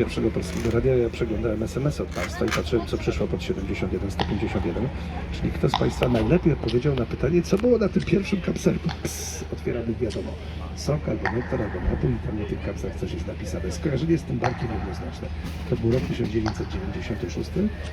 pierwszego polskiego radia, ja przeglądałem SMS od Państwa i patrzyłem, co przyszło pod 71 151. Czyli kto z Państwa najlepiej odpowiedział na pytanie, co było na tym pierwszym kapselku? Ps, otwieramy wiadomo. Sok albo nektar, albo napój i tam na tych kapslach coś jest napisane. Skojarzenie z tym bankiem jednoznaczne. To był rok 1996.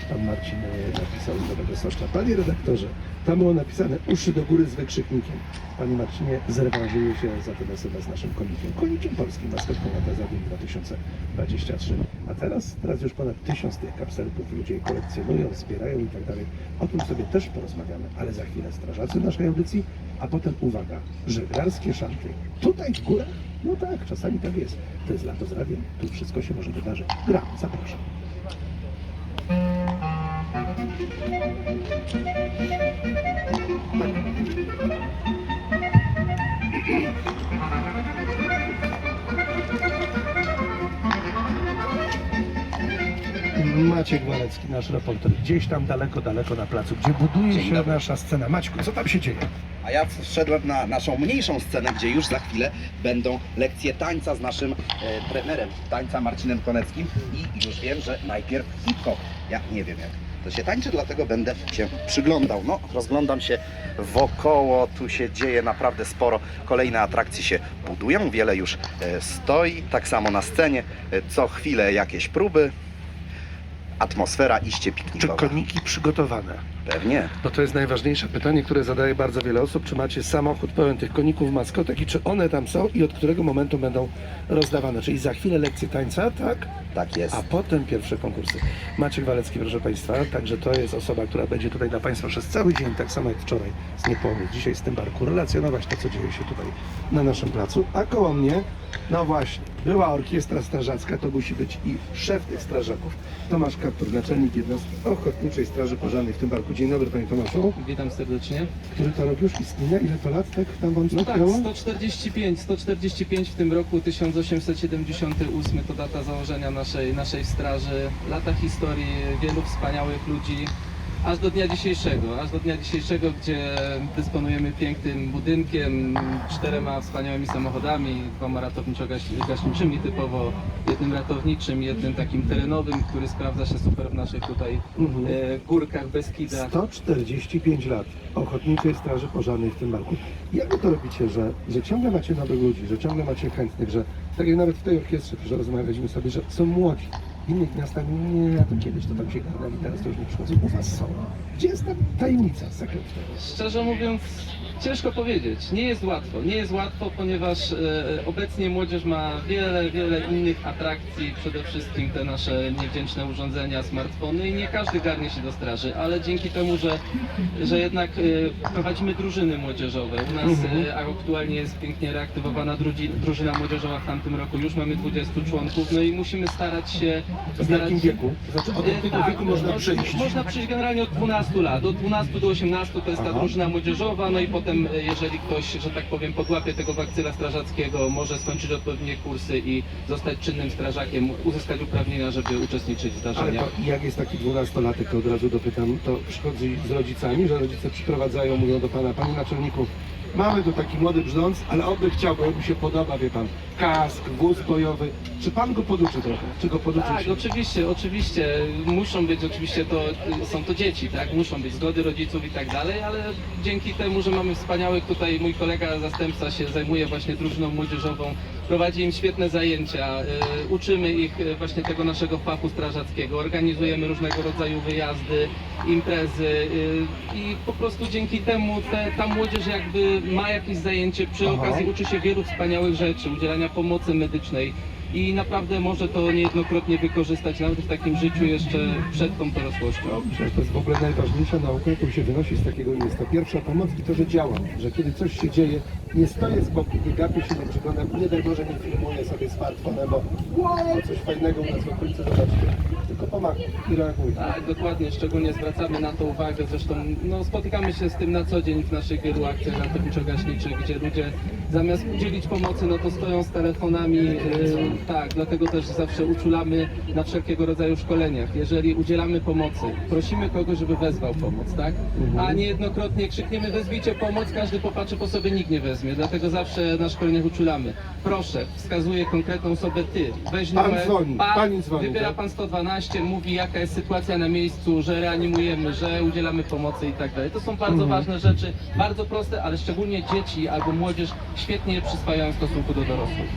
Pan Marcin e, napisał z Nowego Sosza. Panie redaktorze, tam było napisane uszy do góry z wykrzyknikiem. Panie Marcinie, zrewanżuję się za ten SMS z naszym konikiem. Konikiem polskim, maskotką na Tezawień 2023. A teraz, teraz już ponad tysiąc tych kapselków ludzie je kolekcjonują, zbierają i tak dalej. O tym sobie też porozmawiamy, ale za chwilę strażacy naszej audycji, a potem uwaga, żeglarskie szanty. Tutaj w górach? No tak, czasami tak jest. To jest lato z radiem, tu wszystko się może wydarzyć. Gra, zapraszam. Maciek Walecki, nasz reporter, gdzieś tam daleko, daleko na placu, gdzie buduje Dzień się dobry. nasza scena. Maćku, co tam się dzieje? A ja wszedłem na naszą mniejszą scenę, gdzie już za chwilę będą lekcje tańca z naszym e, trenerem tańca Marcinem Koneckim i już wiem, że najpierw hip-hop. Ja nie wiem jak to się tańczy, dlatego będę się przyglądał. No, rozglądam się wokoło, tu się dzieje naprawdę sporo. Kolejne atrakcje się budują, wiele już e, stoi, tak samo na scenie, e, co chwilę jakieś próby. Atmosfera iście Czy piknikowa. koniki przygotowane? Pewnie. No to jest najważniejsze pytanie, które zadaje bardzo wiele osób. Czy macie samochód pełen tych koników, maskotek i czy one tam są i od którego momentu będą rozdawane? Czyli za chwilę lekcje tańca, tak? Tak jest. A potem pierwsze konkursy. Maciek Walecki, proszę Państwa, także to jest osoba, która będzie tutaj dla Państwa przez cały dzień, tak samo jak wczoraj z Niepłomiec, dzisiaj z tym barku, relacjonować to, co dzieje się tutaj na naszym placu. A koło mnie, no właśnie, była orkiestra strażacka, to musi być i szef tych strażaków, Tomasz Kaptur, naczelnik jednostki Ochotniczej Straży Pożarnej w tym barku. Dzień dobry Panie Tomaszu. Witam serdecznie. Który to rok już istnienia? Ile to lat, tak? Tam Wam No tak, zniknęło? 145, 145 w tym roku, 1878 to data założenia naszej, naszej straży. Lata historii wielu wspaniałych ludzi, aż do dnia dzisiejszego, aż do dnia dzisiejszego, gdzie dysponujemy pięknym budynkiem, czterema wspaniałymi samochodami, dwoma ratowniczo-gaśniczymi typowo, jednym ratowniczym, jednym takim terenowym, który sprawdza się super w naszych tutaj Mhm. e, górkach Beskida. 145 lat Ochotniczej Straży Pożarnej w tym barku. Jak wy to robicie, że, że ciągle macie nowych ludzi, że ciągle macie chętnych, że tak jak nawet w tej orkiestrze, że rozmawialiśmy sobie, że są młodzi. Innych miastach nie, to kiedyś to tam się gadali, teraz to już nie przychodzą. U was są. Gdzie jest ta tajemnica, sekret tego? Szczerze mówiąc, ciężko powiedzieć. Nie jest łatwo. Nie jest łatwo, ponieważ e, obecnie młodzież ma wiele, wiele innych atrakcji. Przede wszystkim te nasze niewdzięczne urządzenia, smartfony i nie każdy garnie się do straży, ale dzięki temu, że, że jednak e, prowadzimy drużyny młodzieżowe. U nas Mhm. e, aktualnie jest pięknie reaktywowana drudzi, drużyna młodzieżowa w tamtym roku. Już mamy 20 członków, no i musimy starać się... W starać jakim wieku? Znaczy od E, jakiego tak, wieku można no, przyjść? Można przyjść generalnie od 12 lat. Od 12 do 18 to jest ta drużyna młodzieżowa, no i potem, e, jeżeli ktoś, że tak powiem, podłapie tego bakcyla strażackiego, może skończyć odpowiednie kursy i zostać czynnym strażakiem, uzyskać uprawnienia, żeby uczestniczyć w Ale zdarzeniach. to jak jest taki dwunastolatek, to od razu dopytam, to przychodzi z rodzicami, że rodzice przyprowadzają, mówią do pana, panie naczelniku, mamy tu taki młody brzdąc, ale on by chciał, bo mu się podoba, wie pan, kask, wóz bojowy. Czy pan go poduczy trochę? Czy go poduczy Tak, się? oczywiście, oczywiście. Muszą być, oczywiście to są to dzieci, tak? Muszą być zgody rodziców i tak dalej, ale dzięki temu, że mamy wspaniałych tutaj, mój kolega zastępca się zajmuje właśnie drużyną młodzieżową, prowadzi im świetne zajęcia, y, uczymy ich y, właśnie tego naszego fachu strażackiego, organizujemy różnego rodzaju wyjazdy, imprezy y, i po prostu dzięki temu te, ta młodzież jakby ma jakieś zajęcie, przy okazji uczy się wielu wspaniałych rzeczy, udzielania pomocy medycznej i naprawdę może to niejednokrotnie wykorzystać nawet w takim życiu jeszcze przed tą dorosłością. Że to jest w ogóle najważniejsza nauka, jaką się wynosi z takiego miejsca. Pierwsza pomoc i to, że działa, że kiedy coś się dzieje, nie stoję z boku, nie gapię się, nie przyglądam, nie daj Boże nie filmuję sobie smartfonem, bo coś fajnego u nas w okolicy zobaczcie, tylko pomagam i reaguję. Tak, dokładnie, szczególnie zwracamy na to uwagę, zresztą no, spotykamy się z tym na co dzień w naszych wielu akcjach ratowniczo-gaśniczych, gdzie ludzie zamiast udzielić pomocy, no to stoją z telefonami, yy, tak, dlatego też zawsze uczulamy na wszelkiego rodzaju szkoleniach. Jeżeli udzielamy pomocy, prosimy kogoś, żeby wezwał pomoc, tak? A niejednokrotnie krzykniemy, wezwijcie pomoc, każdy popatrzy po sobie, nikt nie wezmie, dlatego zawsze na szkoleniach uczulamy. Proszę, wskazuje konkretną osobę ty, weź Pan numer, dzwoni, pani dzwoni, wybiera tak? pan 112, mówi jaka jest sytuacja na miejscu, że reanimujemy, że udzielamy pomocy i tak dalej. To są bardzo Mhm. ważne rzeczy, bardzo proste, ale szczególnie dzieci albo młodzież świetnie je przyswajają w stosunku do dorosłych.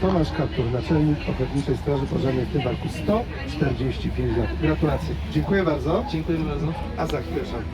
Tomasz Kaptur, naczelnik Ochotniczej Straży Pożarnej w tym roku 145 lat. Gratulacje. Dziękuję bardzo. Dziękuję bardzo. A za chwilę szanowni.